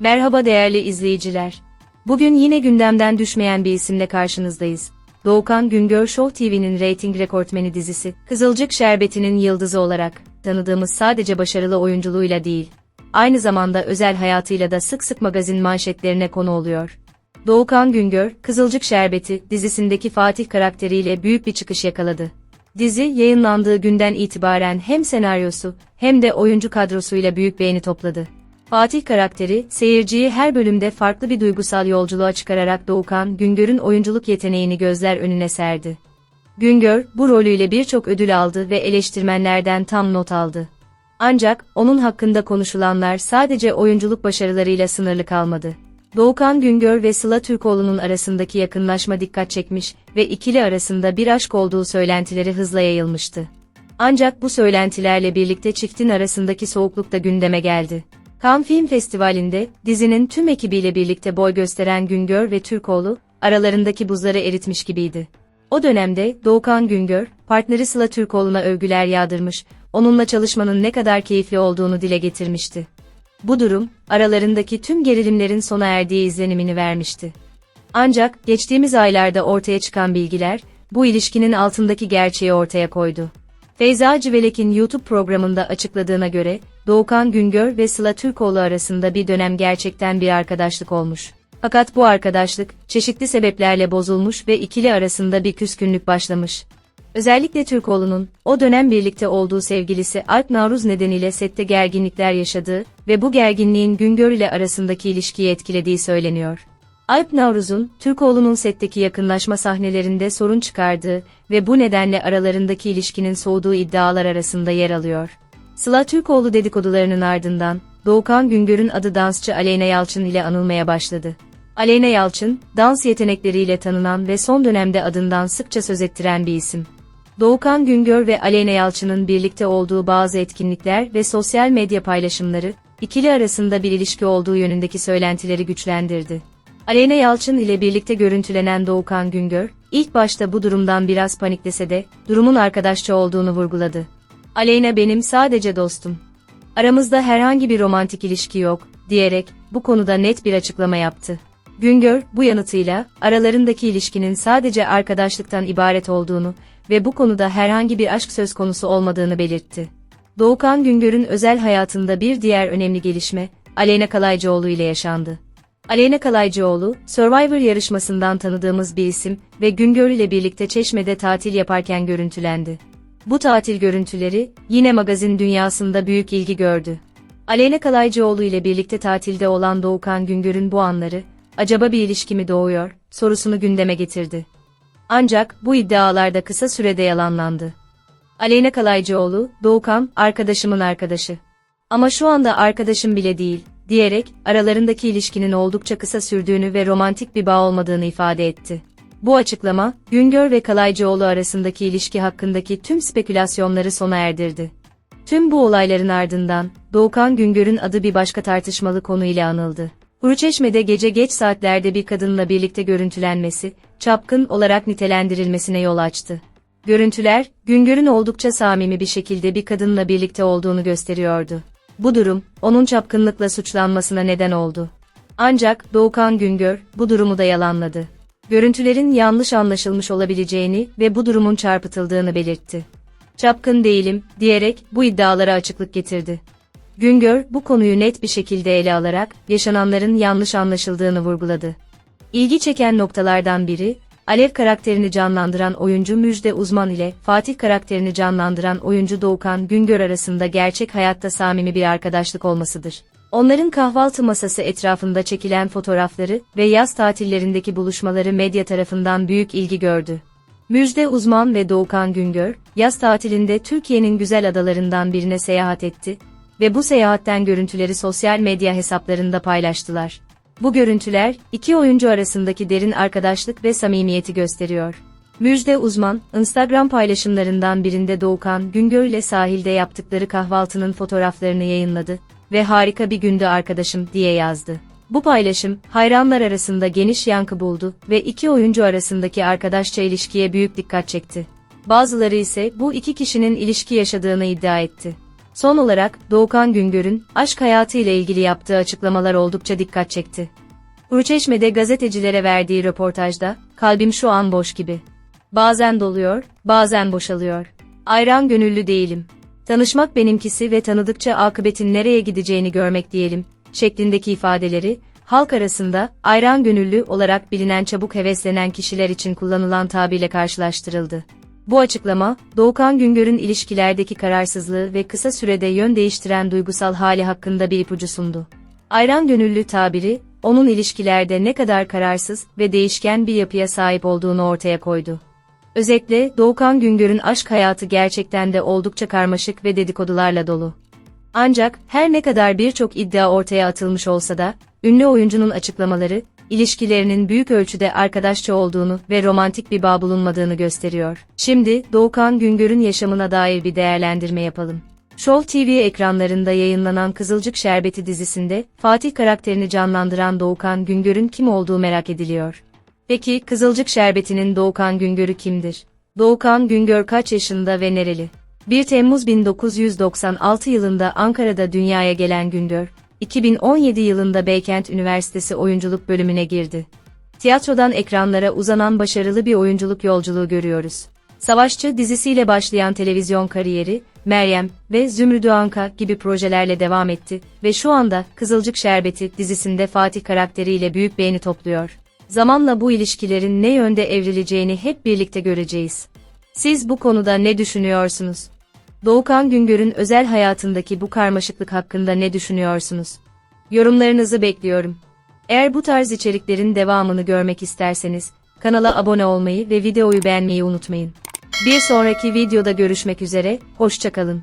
Merhaba değerli izleyiciler. Bugün yine gündemden düşmeyen bir isimle karşınızdayız. Doğukan Güngör Show TV'nin reyting rekortmeni dizisi, Kızılcık Şerbeti'nin yıldızı olarak tanıdığımız sadece başarılı oyunculuğuyla değil, aynı zamanda özel hayatıyla da sık sık magazin manşetlerine konu oluyor. Doğukan Güngör, Kızılcık Şerbeti dizisindeki Fatih karakteriyle büyük bir çıkış yakaladı. Dizi yayınlandığı günden itibaren hem senaryosu hem de oyuncu kadrosuyla büyük beğeni topladı. Fatih karakteri, seyirciyi her bölümde farklı bir duygusal yolculuğa çıkararak Doğukan Güngör'ün oyunculuk yeteneğini gözler önüne serdi. Güngör, bu rolüyle birçok ödül aldı ve eleştirmenlerden tam not aldı. Ancak, onun hakkında konuşulanlar sadece oyunculuk başarılarıyla sınırlı kalmadı. Doğukan Güngör ve Sıla Türkoğlu'nun arasındaki yakınlaşma dikkat çekmiş ve ikili arasında bir aşk olduğu söylentileri hızla yayılmıştı. Ancak bu söylentilerle birlikte çiftin arasındaki soğukluk da gündeme geldi. Cannes Film Festivali'nde dizinin tüm ekibiyle birlikte boy gösteren Güngör ve Türkoğlu aralarındaki buzları eritmiş gibiydi. O dönemde Doğukan Güngör, partneri Sıla Türkoğlu'na övgüler yağdırmış, onunla çalışmanın ne kadar keyifli olduğunu dile getirmişti. Bu durum, aralarındaki tüm gerilimlerin sona erdiği izlenimini vermişti. Ancak, geçtiğimiz aylarda ortaya çıkan bilgiler, bu ilişkinin altındaki gerçeği ortaya koydu. Feyza Civelek'in YouTube programında açıkladığına göre, Doğukan Güngör ve Sıla Türkoğlu arasında bir dönem gerçekten bir arkadaşlık olmuş. Fakat bu arkadaşlık, çeşitli sebeplerle bozulmuş ve ikili arasında bir küskünlük başlamış. Özellikle Türkoğlu'nun, o dönem birlikte olduğu sevgilisi Alp Navruz nedeniyle sette gerginlikler yaşadığı ve bu gerginliğin Güngör ile arasındaki ilişkiyi etkilediği söyleniyor. Alp Navruz'un, Türkoğlu'nun setteki yakınlaşma sahnelerinde sorun çıkardığı ve bu nedenle aralarındaki ilişkinin soğuduğu iddialar arasında yer alıyor. Sıla Türkoğlu dedikodularının ardından, Doğukan Güngör'ün adı dansçı Aleyna Yalçın ile anılmaya başladı. Aleyna Yalçın, dans yetenekleriyle tanınan ve son dönemde adından sıkça söz ettiren bir isim. Doğukan Güngör ve Aleyna Yalçın'ın birlikte olduğu bazı etkinlikler ve sosyal medya paylaşımları, ikili arasında bir ilişki olduğu yönündeki söylentileri güçlendirdi. Aleyna Yalçın ile birlikte görüntülenen Doğukan Güngör, ilk başta bu durumdan biraz paniklese de, durumun arkadaşça olduğunu vurguladı. Aleyna benim sadece dostum. Aramızda herhangi bir romantik ilişki yok, diyerek, bu konuda net bir açıklama yaptı. Güngör, bu yanıtıyla, aralarındaki ilişkinin sadece arkadaşlıktan ibaret olduğunu ve bu konuda herhangi bir aşk söz konusu olmadığını belirtti. Doğukan Güngör'ün özel hayatında bir diğer önemli gelişme, Aleyna Kalaycıoğlu ile yaşandı. Aleyna Kalaycıoğlu, Survivor yarışmasından tanıdığımız bir isim ve Güngör ile birlikte Çeşme'de tatil yaparken görüntülendi. Bu tatil görüntüleri, yine magazin dünyasında büyük ilgi gördü. Aleyna Kalaycıoğlu ile birlikte tatilde olan Doğukan Güngör'ün bu anları, acaba bir ilişki mi doğuyor, sorusunu gündeme getirdi. Ancak bu iddialar da kısa sürede yalanlandı. Aleyna Kalaycıoğlu, Doğukan, arkadaşımın arkadaşı. Ama şu anda arkadaşım bile değil, diyerek aralarındaki ilişkinin oldukça kısa sürdüğünü ve romantik bir bağ olmadığını ifade etti. Bu açıklama, Güngör ve Kalaycıoğlu arasındaki ilişki hakkındaki tüm spekülasyonları sona erdirdi. Tüm bu olayların ardından, Doğukan Güngör'ün adı bir başka tartışmalı konu ile anıldı. Kuruçeşme'de gece geç saatlerde bir kadınla birlikte görüntülenmesi, çapkın olarak nitelendirilmesine yol açtı. Görüntüler, Güngör'ün oldukça samimi bir şekilde bir kadınla birlikte olduğunu gösteriyordu. Bu durum, onun çapkınlıkla suçlanmasına neden oldu. Ancak Doğukan Güngör, bu durumu da yalanladı. Görüntülerin yanlış anlaşılmış olabileceğini ve bu durumun çarpıtıldığını belirtti. Çapkın değilim, diyerek bu iddialara açıklık getirdi. Güngör, bu konuyu net bir şekilde ele alarak, yaşananların yanlış anlaşıldığını vurguladı. İlgi çeken noktalardan biri, Alev karakterini canlandıran oyuncu Müjde Uzman ile Fatih karakterini canlandıran oyuncu Doğukan Güngör arasında gerçek hayatta samimi bir arkadaşlık olmasıdır. Onların kahvaltı masası etrafında çekilen fotoğrafları ve yaz tatillerindeki buluşmaları medya tarafından büyük ilgi gördü. Müjde Uzman ve Doğukan Güngör, yaz tatilinde Türkiye'nin güzel adalarından birine seyahat etti ve bu seyahatten görüntüleri sosyal medya hesaplarında paylaştılar. Bu görüntüler, iki oyuncu arasındaki derin arkadaşlık ve samimiyeti gösteriyor. Müjde Uzman, Instagram paylaşımlarından birinde Doğukan Güngör ile sahilde yaptıkları kahvaltının fotoğraflarını yayınladı ve harika bir gündü arkadaşım diye yazdı. Bu paylaşım, hayranlar arasında geniş yankı buldu ve iki oyuncu arasındaki arkadaşça ilişkiye büyük dikkat çekti. Bazıları ise bu iki kişinin ilişki yaşadığını iddia etti. Son olarak Doğukan Güngör'ün aşk hayatı ile ilgili yaptığı açıklamalar oldukça dikkat çekti. Kuruçeşme'de gazetecilere verdiği röportajda, kalbim şu an boş gibi. Bazen doluyor, bazen boşalıyor. Ayran gönüllü değilim. Tanışmak benimkisi ve tanıdıkça akıbetin nereye gideceğini görmek diyelim, şeklindeki ifadeleri, halk arasında ayran gönüllü olarak bilinen çabuk heveslenen kişiler için kullanılan tabirle karşılaştırıldı. Bu açıklama, Doğukan Güngör'ün ilişkilerdeki kararsızlığı ve kısa sürede yön değiştiren duygusal hali hakkında bir ipucu sundu. Ayran gönüllü tabiri, onun ilişkilerde ne kadar kararsız ve değişken bir yapıya sahip olduğunu ortaya koydu. Özetle Doğukan Güngör'ün aşk hayatı gerçekten de oldukça karmaşık ve dedikodularla dolu. Ancak her ne kadar birçok iddia ortaya atılmış olsa da, ünlü oyuncunun açıklamaları, ilişkilerinin büyük ölçüde arkadaşça olduğunu ve romantik bir bağ bulunmadığını gösteriyor. Şimdi Doğukan Güngör'ün yaşamına dair bir değerlendirme yapalım. Show TV ekranlarında yayınlanan Kızılcık Şerbeti dizisinde Fatih karakterini canlandıran Doğukan Güngör'ün kim olduğu merak ediliyor. Peki Kızılcık Şerbeti'nin Doğukan Güngör'ü kimdir? Doğukan Güngör kaç yaşında ve nereli? 1 Temmuz 1996 yılında Ankara'da dünyaya gelen Güngör, 2017 yılında Beykent Üniversitesi oyunculuk bölümüne girdi. Tiyatrodan ekranlara uzanan başarılı bir oyunculuk yolculuğu görüyoruz. Savaşçı dizisiyle başlayan televizyon kariyeri, Meryem ve Zümrüdü Anka gibi projelerle devam etti ve şu anda Kızılcık Şerbeti dizisinde Fatih karakteriyle büyük beğeni topluyor. Zamanla bu ilişkilerin ne yönde evrileceğini hep birlikte göreceğiz. Siz bu konuda ne düşünüyorsunuz? Doğukan Güngör'ün özel hayatındaki bu karmaşıklık hakkında ne düşünüyorsunuz? Yorumlarınızı bekliyorum. Eğer bu tarz içeriklerin devamını görmek isterseniz, kanala abone olmayı ve videoyu beğenmeyi unutmayın. Bir sonraki videoda görüşmek üzere, hoşçakalın.